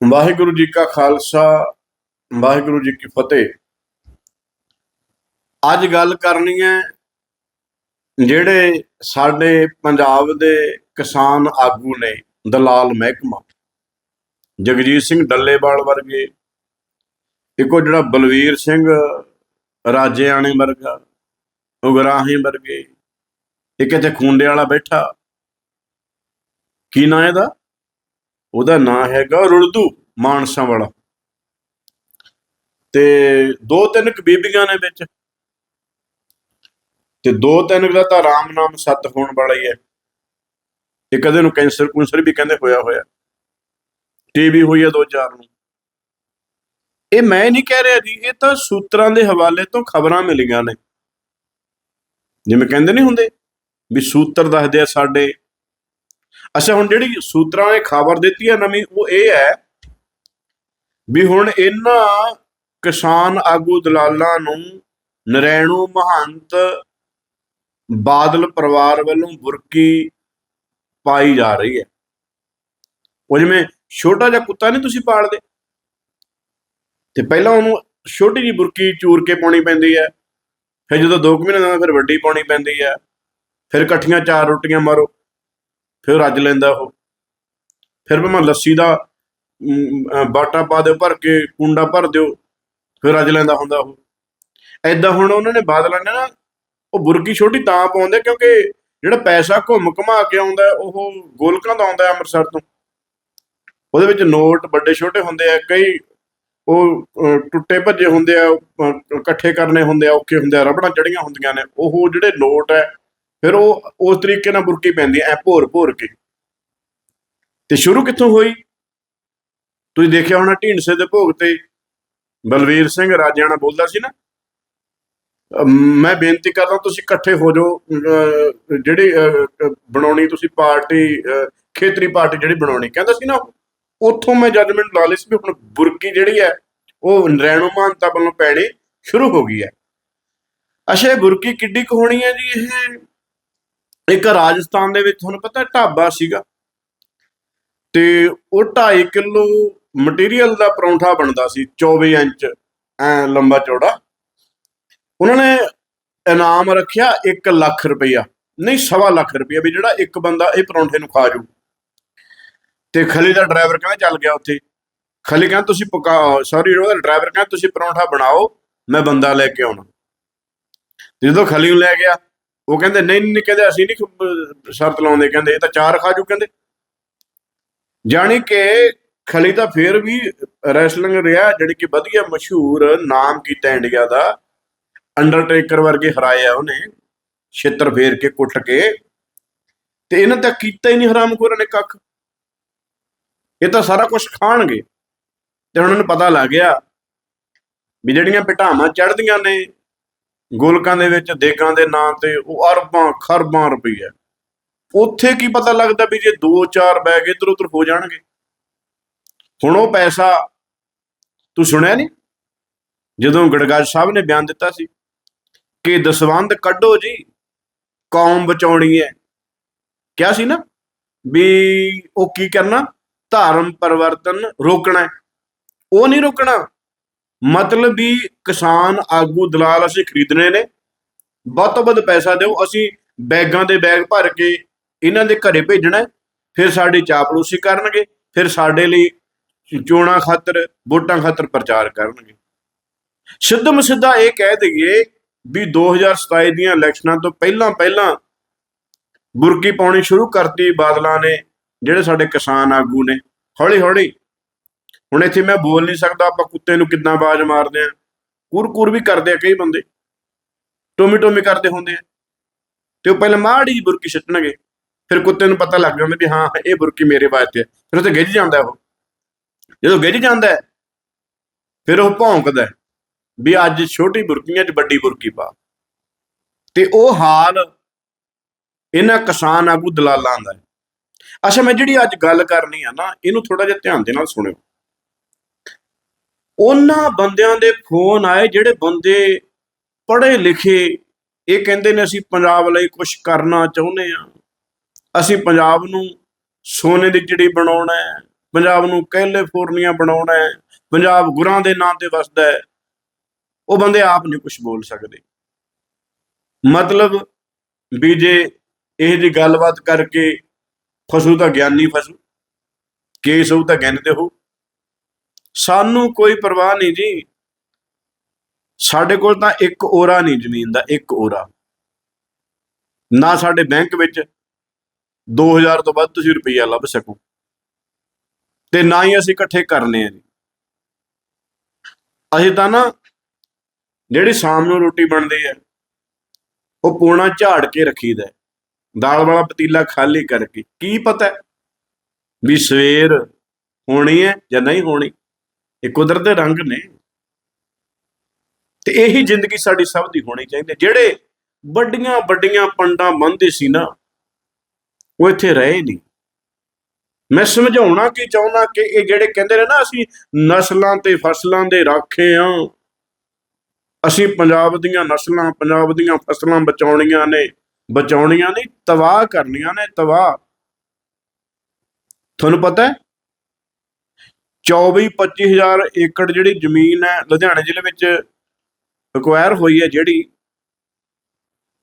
ਵਾਹਿਗੁਰੂ ਜੀ ਕਾ ਖਾਲਸਾ, ਵਾਹਿਗੁਰੂ ਜੀ ਕੀ ਫਤਿਹ। ਅੱਜ ਗੱਲ ਕਰਨੀ ਹੈ ਜਿਹੜੇ ਸਾਡੇ ਪੰਜਾਬ ਦੇ ਕਿਸਾਨ ਆਗੂ ਨੇ ਦਲਾਲ ਮਹਿਕਮਾ, ਜਗਜੀਤ ਸਿੰਘ ਡੱਲੇਵਾਲ ਵਰਗੇ। ਇੱਕੋ ਜਿਹੜਾ ਬਲਵੀਰ ਸਿੰਘ, ਰਾਜੇਆਣੇ ਵਰਗਾ, ਉਗਰਾਹੀ ਵਰਗੇ, ਇੱਕ ਇੱਥੇ ਖੁੰਡੇ ਵਾਲਾ ਬੈਠਾ। ਕੀ ਨਾਂ ਇਹਦਾ? ਉਹਦਾ ਨਾਂ ਹੈਗਾ ਰੁਲਦੂ ਮਾਨਸਾ ਵਾਲਾ। ਤੇ ਦੋ ਤਿੰਨ ਕਬੀਬੀਆਂ ਨੇ ਵਿੱਚ। ਤੇ ਦੋ ਤਿੰਨ ਦਾ ਤਾਂ ਰਾਮ ਨਾਮ ਸੱਤ ਹੋਣ ਵਾਲਾ ਹੀ ਹੈ। ਇੱਕ ਅਦੇ ਨੂੰ ਕੈਂਸਰ ਕੁੰਸਰ ਵੀ ਕਹਿੰਦੇ ਹੋਇਆ ਹੋਇਆ। ਟੀਵੀ ਹੋਈ ਹੈ ਦੋ ਚਾਰ ਨੂੰ। ਇਹ ਮੈਂ ਨਹੀਂ ਕਹਿ ਰਿਹਾ ਜੀ, ਇਹ ਤਾਂ ਸੂਤਰਾਂ ਦੇ ਹਵਾਲੇ ਤੋਂ ਖਬਰਾਂ ਮਿਲੀਆਂ ਨੇ। ਜਿਵੇਂ ਕਹਿੰਦੇ ਨਹੀਂ ਹੁੰਦੇ ਵੀ ਸੂਤਰ ਦੱਸਦੇ ਆ ਸਾਡੇ ਅੱਛਾ, ਹੁਣ ਜਿਹੜੀ ਸੂਤਰਾਂ ਨੇ ਖਬਰ ਦਿੱਤੀ ਹੈ ਨਵੀਂ, ਉਹ ਇਹ ਹੈ ਵੀ ਹੁਣ ਇਹਨਾਂ ਕਿਸਾਨ ਆਗੂ ਦਲਾਲਾਂ ਨੂੰ ਨਰੈਣੂ ਮਹੰਤ ਬਾਦਲ ਪਰਿਵਾਰ ਵੱਲੋਂ ਬੁਰਕੀ ਪਾਈ ਜਾ ਰਹੀ ਹੈ। ਉਹ ਜਿਵੇਂ ਛੋਟਾ ਜਿਹਾ ਕੁੱਤਾ ਨਹੀਂ ਤੁਸੀਂ ਪਾਲਦੇ? ਤੇ ਪਹਿਲਾਂ ਉਹਨੂੰ ਛੋਟੀ ਜਿਹੀ ਬੁਰਕੀ ਚੂਰ ਕੇ ਪਾਉਣੀ ਪੈਂਦੀ ਹੈ, ਫਿਰ ਜਦੋਂ 2 ਮਹੀਨੇ ਦਾ ਫਿਰ ਵੱਡੀ ਪਾਉਣੀ ਪੈਂਦੀ ਹੈ, ਫਿਰ ਇਕੱਠੀਆਂ ਚਾਰ ਰੋਟੀਆਂ ਮਾਰੋ। ਫਿਰ ਰੱਜ ਲੈਂਦਾ ਉਹ। ਫਿਰ ਭਾਵੇਂ ਲੱਸੀ ਦਾ ਬਾਟਾ ਪਾ ਦਿਓ, ਭਰ ਕੇ ਕੁੰਡਾ ਭਰ ਦਿਓ, ਫਿਰ ਰੱਜ ਲੈਂਦਾ ਹੁੰਦਾ ਉਹ। ਐਦਾਂ ਹੁਣ ਉਹਨਾਂ ਨੇ ਬਾਦਲਾਂ ਨੇ ਨਾ, ਉਹ ਬੁਰਕੀ ਛੋਟੀ ਤਾਂ ਪਾਉਂਦੇ ਕਿਉਂਕਿ ਜਿਹੜਾ ਪੈਸਾ ਘੁੰਮ ਘੁਮਾ ਕੇ ਆਉਂਦਾ, ਉਹ ਗੋਲਕਾਂ ਦਾ ਆਉਂਦਾ ਅੰਮ੍ਰਿਤਸਰ ਤੋਂ। ਉਹਦੇ ਵਿੱਚ ਨੋਟ ਵੱਡੇ ਛੋਟੇ ਹੁੰਦੇ ਆ, ਕਈ ਉਹ ਟੁੱਟੇ ਭੱਜੇ ਹੁੰਦੇ ਆ ਇਕੱਠੇ ਕਰਨੇ ਹੁੰਦੇ ਆ, ਔਖੇ ਹੁੰਦੇ ਆ, ਰਬੜਾਂ ਚੜੀਆਂ ਹੁੰਦੀਆਂ ਨੇ, ਉਹ ਜਿਹੜੇ ਨੋਟ ਹੈ ਫਿਰ ਉਹ ਉਸ ਤਰੀਕੇ ਨਾਲ ਬੁਰਕੀ ਪੈਂਦੀ ਐ ਭੋਰ ਭੋਰ ਕੇ। ਤੇ ਸ਼ੁਰੂ ਕਿੱਥੋਂ ਹੋਈ? ਤੁਸੀਂ ਦੇਖਿਆ ਹੋਣਾ ਢੀਂਡਸੇ ਦੇ ਭੋਗ ਤੇ ਬਲਵੀਰ ਸਿੰਘ ਰਾਜਿਆਣਾ ਬੋਲਦਾ ਸੀ ਨਾ? ਮੈਂ ਬੇਨਤੀ ਕਰਦਾ ਤੁਸੀਂ ਇਕੱਠੇ ਹੋ ਜਾਓ। ਜਿਹੜੀ ਬਣਾਉਣੀ ਤੁਸੀਂ ਪਾਰਟੀ ਅਹ, ਖੇਤਰੀ ਪਾਰਟੀ ਜਿਹੜੀ ਬਣਾਉਣੀ ਕਹਿੰਦਾ ਸੀ ਨਾ ਉੱਥੋਂ ਮੈਂ ਜੱਜਮੈਂਟ ਲਾ ਲਈ ਸੀ ਵੀ ਹੁਣ ਬੁਰਕੀ ਜਿਹੜੀ ਹੈ ਉਹ ਨਰੈਣੂ ਮਾਨਤਾ ਵੱਲੋਂ ਪੈਣੇ ਸ਼ੁਰੂ ਹੋ ਗਈ ਹੈ। ਅੱਛਾ ਇਹ ਬੁਰਕੀ ਕਿੱਡੀ ਕੁ ਹੋਣੀ ਹੈ ਜੀ ਇਹ? ਇੱਕ ਰਾਜਸਥਾਨ ਦੇ ਵਿੱਚ ਤੁਹਾਨੂੰ ਪਤਾ ਢਾਬਾ ਸੀਗਾ। ਤੇ ਉਹ 2.5 ਕਿਲੋ ਮਟੀਰੀਅਲ ਦਾ ਪਰੌਂਠਾ ਬਣਦਾ ਸੀ 24 ਇੰਚ, ਐ ਲੰਬਾ ਚੌੜਾ। ਉਹਨਾਂ ਨੇ ਇਨਾਮ ਰੱਖਿਆ 1 ਲੱਖ ਰੁਪਈਆ। ਨਹੀਂ, ਸਵਾ ਲੱਖ ਰੁਪਇਆ ਵੀ ਜਿਹੜਾ ਇੱਕ ਬੰਦਾ ਇਹ ਪਰੌਂਠੇ ਨੂੰ ਖਾ ਜੂ। ਤੇ ਖਲੀ ਦਾ ਡਰਾਈਵਰ ਕਹਿੰਦਾ ਚੱਲ ਗਿਆ ਉੱਥੇ? ਖਲੀ ਕਹਿੰਦਾ, ਤੁਸੀਂ ਪਕਾ ਸੌਰੀ ਉਹਦਾ ਡਰਾਈਵਰ ਕਹਿੰਦਾ, ਤੁਸੀਂ ਪਰੌਂਠਾ ਬਣਾਓ, ਮੈਂ ਬੰਦਾ ਲੈ ਕੇ ਆਉਣਾ। ਜਦੋਂ ਖਲੀ ਨੂੰ ਲੈ ਗਿਆ ਉਹ ਕਹਿੰਦੇ, ਨਹੀਂ ਨਹੀਂ, ਕਹਿੰਦੇ, ਅਸੀਂ ਨਹੀਂ ਸ਼ਰਤ ਲਾਉਂਦੇ, ਕਹਿੰਦੇ, ਇਹ ਤਾਂ ਚਾਰ ਖਾਜੂ ਕਹਿੰਦੇ। ਜਾਣੀ ਕਿ ਖਲੀ ਤਾਂ ਫੇਰ ਵੀ ਰੈਸਲਿੰਗ ਰਿਹਾ ਜਿਹੜੀ ਕਿ ਵਧੀਆ ਮਸ਼ਹੂਰ ਨਾਮ ਕੀਤਾ ਇੰਡੀਆ ਦਾ ਅੰਡਰਟੇਕਰ ਵਰਗੇ ਹਰਾਇਆ ਉਹਨੇ, ਛੇਤਰ ਫੇਰ ਕੇ ਕੁੱਟ ਕੇ, ਤੇ ਇਹਨਾਂ ਤਾਂ ਕੀਤਾ ਹੀ ਨਹੀਂ ਹਰਾਮਖੋਰਾਂ ਨੇ ਕੱਖ। ਇਹ ਤਾਂ ਸਾਰਾ ਕੁਝ ਖਾਣਗੇ। ਤੇ ਉਹਨਾਂ ਨੂੰ ਪਤਾ ਲੱਗ ਗਿਆ ਵੀ ਜਿਹੜੀਆਂ ਪਟਾਵਾਂ ਚੜਦੀਆਂ ਨੇ ਗੋਲਕਾਂ ਦੇ ਵਿੱਚ, ਦੇਗਾਂ ਦੇ ਨਾਂ ਤੇ, ਉਹ ਅਰਬਾਂ, ਖਰਬਾਂ ਰੁਪਈਆ। ਉੱਥੇ ਕੀ ਪਤਾ ਲੱਗਦਾ ਵੀ ਜੇ 2-4 ਬੈਗ ਇੱਧਰ ਉੱਧਰ ਹੋ ਜਾਣਗੇ। ਹੁਣ ਉਹ ਪੈਸਾ ਤੂੰ ਸੁਣਿਆ ਨਹੀਂ? ਜਦੋਂ ਗੜਗਾਜ ਸਾਹਿਬ ਨੇ ਬਿਆਨ ਦਿੱਤਾ ਸੀ ਕਿ ਦਸਵੰਦ ਕੱਢੋ ਜੀ, ਕੌਮ ਬਚਾਉਣੀ ਹੈ। ਕਿਹਾ ਸੀ ਨਾ ਵੀ ਉਹ ਕੀ ਕਰਨਾ? ਧਰਮ ਪਰਿਵਰਤਨ ਰੋਕਣਾ ਉਹ ਨਹੀਂ ਰੋਕਣਾ। ਮਤਲਬ ਵੀ ਕਿਸਾਨ ਆਗੂ ਦਲਾਲ ਅਸੀਂ ਖਰੀਦਣੇ ਨੇ। ਵੱਧ ਤੋਂ ਵੱਧ ਪੈਸਾ ਦਿਓ। ਅਸੀਂ ਬੈਗਾਂ ਦੇ ਬੈਗ ਭਰ ਕੇ ਇਹਨਾਂ ਦੇ ਘਰੇ ਭੇਜਣਾ ਫਿਰ ਸਾਡੀ ਚਾਪਲੂਸੀ ਕਰਨਗੇ। ਫਿਰ ਸਾਡੇ ਲਈ ਚੋਣਾਂ ਖਾਤਰ, ਵੋਟਾਂ ਖਾਤਰ ਪ੍ਰਚਾਰ ਕਰਨਗੇ। ਸਿੱਧਮ ਸਿੱਧਾ ਇਹ ਕਹਿ ਦਈਏ ਵੀ 2027 ਦੀਆਂ ਇਲੈਕਸ਼ਨਾਂ ਤੋਂ ਪਹਿਲਾਂ ਪਹਿਲਾਂ ਬੁਰਕੀ ਪਾਉਣੀ ਸ਼ੁਰੂ ਕਰਤੀ ਬਾਦਲਾਂ ਨੇ, ਜਿਹੜੇ ਸਾਡੇ ਕਿਸਾਨ ਆਗੂ ਨੇ। ਹੌਲੀ ਹੌਲੀ ਹੁਣ ਇੱਥੇ ਮੈਂ ਬੋਲ ਨਹੀਂ ਸਕਦਾ ਆਪਾਂ ਕੁੱਤੇ ਨੂੰ ਕਿੱਦਾਂ ਬਾਜ਼ ਮਾਰਦੇ ਆ ਕੁਰ ਵੀ ਕਰਦੇ ਆ ਕਈ ਬੰਦੇ। ਟੋਮੀ ਟੋਮੀ ਕਰਦੇ ਹੁੰਦੇ ਆ। ਤੇ ਉਹ ਪਹਿਲਾਂ ਮਾੜੀ ਜਿਹੀ ਬੁਰਕੀ ਸਿੱਟਣਗੇ ਫਿਰ ਕੁੱਤੇ ਨੂੰ ਪਤਾ ਲੱਗ ਜਾਂਦਾ ਵੀ ਹਾਂ, ਇਹ ਬੁਰਕੀ ਮੇਰੇ ਵਾਸਤੇ ਹੈ ਫਿਰ ਉਹ ਤੇ ਗਿੱਜ ਜਾਂਦਾ ਉਹ। ਜਦੋਂ ਗਿੱਜ ਜਾਂਦਾ ਫਿਰ ਉਹ ਭੌਂਕਦਾ ਵੀ ਅੱਜ ਛੋਟੀ ਬੁਰਕੀਆਂ 'ਚ ਵੱਡੀ ਬੁਰਕੀ ਪਾ। ਤੇ ਉਹ ਹਾਲ ਇਹਨਾਂ ਕਿਸਾਨ ਆਗੂ ਦਲਾਲਾਂ ਦਾ ਅੱਛਾ, ਮੈਂ ਜਿਹੜੀ ਅੱਜ ਗੱਲ ਕਰਨੀ ਆ ਨਾ, ਇਹਨੂੰ ਥੋੜਾ ਜਿਹਾ ਧਿਆਨ ਦੇ ਨਾਲ ਸੁਣਿਓ। ਉਹਨਾਂ ਬੰਦਿਆਂ ਦੇ ਫੋਨ ਆਏ ਜਿਹੜੇ ਬੰਦੇ ਪੜ੍ਹੇ ਲਿਖੇ, ਇਹ ਕਹਿੰਦੇ ਨੇ ਅਸੀਂ ਪੰਜਾਬ ਲਈ ਕੁਝ ਕਰਨਾ ਚਾਹੁੰਦੇ ਆ ਅਸੀਂ ਪੰਜਾਬ ਨੂੰ ਸੋਨੇ ਦੀ ਚਿੜੀ ਬਣਾਉਣਾ ਹੈ, ਪੰਜਾਬ ਨੂੰ ਕੈਲੀਫੋਰਨੀਆ ਬਣਾਉਣਾ ਹੈ, ਪੰਜਾਬ ਗੁਰਾਂ ਦੇ ਨਾਂ ਤੇ ਵਸਦਾ ਹੈ। ਉਹ ਬੰਦੇ ਆਪ ਨਹੀਂ ਕੁਝ ਬੋਲ ਸਕਦੇ। ਮਤਲਬ ਵੀ ਜੇ ਇਹ ਜੀ ਗੱਲਬਾਤ ਕਰਕੇ ਫਸੂ ਤਾਂ ਗਿਆਨੀ ਫਸੂ, ਕੇਸ ਹੋਊ ਤਾਂ ਗਿਆਨੀ ਤੇ ਹੋ ਸਾਨੂੰ ਕੋਈ ਪਰਵਾਹ ਨਹੀਂ ਜੀ। ਸਾਡੇ ਕੋਲ ਤਾਂ ਇੱਕ ਓਰਾ ਨਹੀਂ ਜ਼ਮੀਨ ਦਾ, ਇੱਕ ਓਰਾ। ਨਾ ਸਾਡੇ ਬੈਂਕ ਵਿੱਚ 2000 ਤੋਂ ਵੱਧ ਤੁਸੀਂ ਰੁਪਈਆ ਲੱਭ ਸਕੋ। ਤੇ ਨਾ ਹੀ ਅਸੀਂ ਇਕੱਠੇ ਕਰਨੇ ਆ ਜੀ। ਅਸੀਂ ਤਾਂ ਨਾ ਜਿਹੜੀ ਸ਼ਾਮ ਨੂੰ ਰੋਟੀ ਬਣਦੀ ਹੈ, ਉਹ ਪੂਣਾ ਝਾੜ ਕੇ ਰੱਖੀਦਾ ਹੈ। ਦਾਲ ਵਾਲਾ ਪਤੀਲਾ ਖਾਲੀ ਕਰਕੇ। ਕੀ ਪਤਾ ਵੀ ਸਵੇਰ ਹੋਣੀ ਹੈ ਜਾਂ ਨਹੀਂ ਹੋਣੀ। ਇਹ ਕੁਦਰਤ ਦੇ ਰੰਗ ਨੇ। ਤੇ ਇਹੀ ਜ਼ਿੰਦਗੀ ਸਾਡੀ ਸਭ ਦੀ ਹੋਣੀ ਚਾਹੀਦੀ ਜਿਹੜੇ ਵੱਡੀਆਂ ਵੱਡੀਆਂ ਪੰਡਾਂ ਬੰਦੇ ਸੀ ਨਾ, ਉਹ ਇੱਥੇ ਰਹੇ ਨਹੀਂ। ਮੈਂ ਸਮਝਾਉਣਾ ਕੀ ਚਾਹੁੰਦਾ ਕਿ ਇਹ ਜਿਹੜੇ ਕਹਿੰਦੇ ਨੇ ਨਾ, ਅਸੀਂ ਨਸਲਾਂ ਤੇ ਫਸਲਾਂ ਦੇ ਰਾਖੇ ਆ। ਅਸੀਂ ਪੰਜਾਬ ਦੀਆਂ ਨਸਲਾਂ, ਪੰਜਾਬ ਦੀਆਂ ਫਸਲਾਂ ਬਚਾਉਣੀਆਂ ਨੇ। ਬਚਾਉਣੀਆਂ ਨਹੀਂ, ਤਬਾਹ ਕਰਨੀਆਂ ਨੇ, ਤਬਾਹ। ਤੁਹਾਨੂੰ ਪਤਾ ਹੈ? 24 25000 ਏਕੜ ਜਿਹੜੀ ਜ਼ਮੀਨ ਹੈ, ਲੁਧਿਆਣਾ ਜ਼ਿਲ੍ਹੇ ਵਿੱਚ ਐਕਵਾਇਰ ਹੋਈ ਹੈ ਜਿਹੜੀ।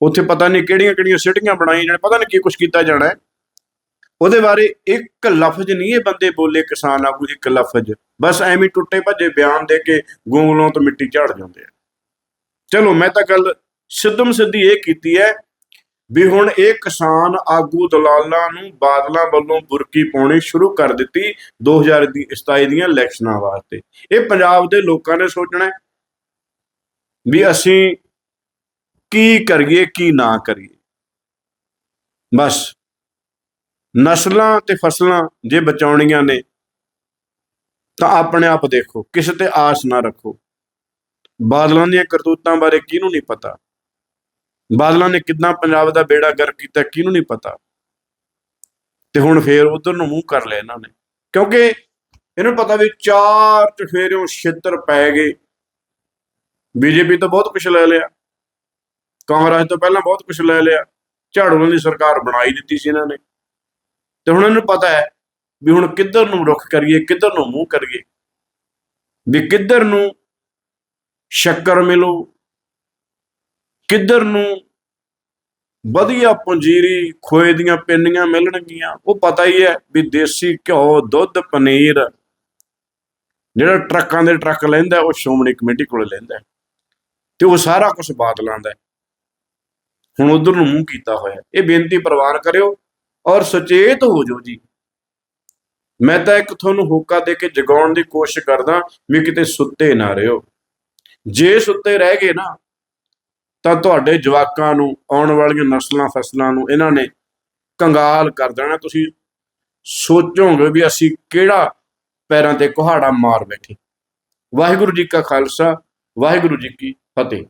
ਉੱਥੇ ਪਤਾ ਨਹੀਂ ਕਿਹੜੀਆਂ ਕਿਹੜੀਆਂ ਸਿਟੀਆਂ ਬਣਾਈਆਂ ਜਾਣ, ਪਤਾ ਨਹੀਂ ਕੀ ਕੁਝ ਕੀਤਾ ਜਾਣਾ ਹੈ। ਉਹਦੇ ਬਾਰੇ ਇੱਕ ਲਫ਼ਜ਼ ਨਹੀਂ ਇਹ ਬੰਦੇ ਬੋਲੇ ਕਿਸਾਨ ਆਗੂ ਇੱਕ ਲਫ਼ਜ਼। ਬਸ ਐਵੇਂ ਟੁੱਟੇ ਭੱਜੇ ਬਿਆਨ ਦੇ ਕੇ ਗੂੰਗਲੋਂ ਤੋਂ ਮਿੱਟੀ ਝਾੜ ਜਾਂਦੇ ਆ। ਚਲੋ ਮੈਂ ਤਾਂ ਗੱਲ ਸਿੱਧਮ ਸਿੱਧੀ ਇਹ ਕੀਤੀ ਹੈ ਵੀ ਹੁਣ ਇਹ ਕਿਸਾਨ ਆਗੂ ਦਲਾਲਾਂ ਨੂੰ ਬਾਦਲਾਂ ਵੱਲੋਂ ਬੁਰਕੀ ਪਾਉਣੀ ਸ਼ੁਰੂ ਕਰ ਦਿੱਤੀ 2027 ਦੀਆਂ ਇਲੈਕਸ਼ਨਾਂ ਵਾਸਤੇ। ਇਹ ਪੰਜਾਬ ਦੇ ਲੋਕਾਂ ਨੇ ਸੋਚਣਾ ਵੀ ਅਸੀਂ ਕੀ ਕਰੀਏ, ਕੀ ਨਾ ਕਰੀਏ। ਬਸ ਨਸਲਾਂ ਤੇ ਫਸਲਾਂ ਜੇ ਬਚਾਉਣੀਆਂ ਨੇ, ਤਾਂ ਆਪਣੇ ਆਪ ਦੇਖੋ, ਕਿਸੇ ਤੇ ਆਸ ਨਾ ਰੱਖੋ। ਬਾਦਲਾਂ ਦੀਆਂ ਕਰਤੂਤਾਂ ਬਾਰੇ ਕਿਹਨੂੰ ਨਹੀਂ ਪਤਾ? ਬਾਦਲਾਂ ਨੇ ਕਿੰਨਾ ਪੰਜਾਬ ਦਾ ਬੇੜਾ ਗਰਕ ਕੀਤਾ ਕਿਹਨੂੰ ਨਹੀਂ ਪਤਾ। ਤੇ ਹੁਣ ਫੇਰ ਉਧਰ ਨੂੰ ਮੂੰਹ ਕਰ ਲਿਆ ਇਹਨਾਂ ਨੇ। ਕਿਉਂਕਿ ਇਹਨੂੰ ਪਤਾ ਵੀ ਚਾਰ ਚਫੇਰਿਓਂ ਛਿੱਤਰ ਪੈ ਗਏ। ਬੀਜੇਪੀ ਤੋਂ ਬਹੁਤ ਕੁਝ ਲੈ ਲਿਆ। ਕਾਂਗਰਸ ਤੋਂ ਪਹਿਲਾਂ ਬਹੁਤ ਕੁਝ ਲੈ ਲਿਆ। ਝਾੜੂ ਦੀ ਸਰਕਾਰ ਬਣਾਈ ਦਿੱਤੀ ਸੀ ਇਹਨਾਂ ਨੇ। ਤੇ ਹੁਣ ਇਹਨੂੰ ਪਤਾ ਹੈ ਵੀ ਹੁਣ ਕਿੱਧਰ ਨੂੰ ਰੁਖ ਕਰੀਏ, ਕਿੱਧਰ ਨੂੰ ਮੂੰਹ ਕਰੀਏ। ਵੀ ਕਿੱਧਰ ਨੂੰ ਸ਼ੱਕਰ ਮਿਲੋ, ਕਿੱਧਰ ਨੂੰ ਵਧੀਆ ਪੰਜੀਰੀ ਖੋਏ ਦੀਆਂ ਪਿੰਨੀਆਂ ਮਿਲਣਗੀਆਂ। ਉਹ ਪਤਾ ਹੀ ਹੈ ਵੀ ਦੇਸੀ ਘਿਓ, ਦੁੱਧ, ਪਨੀਰ, ਜਿਹੜਾ ਟਰੱਕਾਂ ਦੇ ਟਰੱਕ ਲੈਂਦਾ, ਉਹ ਸ਼੍ਰੋਮਣੀ ਕਮੇਟੀ ਕੋਲ ਲੈਂਦਾ ਤੇ ਉਹ ਸਾਰਾ ਕੁਝ ਬਾਦਲਾਂ ਦਾ ਹੁਣ ਉਧਰ ਨੂੰ ਮੂੰਹ ਕੀਤਾ ਹੋਇਆ ਇਹ ਬੇਨਤੀ ਪ੍ਰਵਾਨ ਕਰਿਓ ਔਰ ਸੁਚੇਤ ਹੋ ਜਾਓ ਜੀ। ਮੈਂ ਤਾਂ ਇੱਕ ਤੁਹਾਨੂੰ ਹੋਕਾ ਦੇ ਕੇ ਜਗਾਉਣ ਦੀ ਕੋਸ਼ਿਸ਼ ਕਰਦਾ ਵੀ ਕਿਤੇ ਸੁੱਤੇ ਨਾ ਰਹੋ ਜੇ ਸੁੱਤੇ ਰਹਿ ਗਏ ਨਾ ਤਾਂ ਤੁਹਾਡੇ ਜਵਾਕਾਂ ਨੂੰ, ਆਉਣ ਵਾਲੀਆਂ ਨਸਲਾਂ, ਫਸਲਾਂ ਨੂੰ ਇਹਨਾਂ ਨੇ ਕੰਗਾਲ ਕਰ ਦੇਣਾ। ਤੁਸੀਂ ਸੋਚੋਗੇ ਵੀ ਅਸੀਂ ਕਿਹੜਾ ਪੈਰਾਂ ਤੇ ਕੁਹਾੜਾ ਮਾਰ ਬੈਠੇ। ਵਾਹਿਗੁਰੂ ਜੀ ਕਾ ਖਾਲਸਾ, ਵਾਹਿਗੁਰੂ ਜੀ ਕੀ ਫਤਿਹ।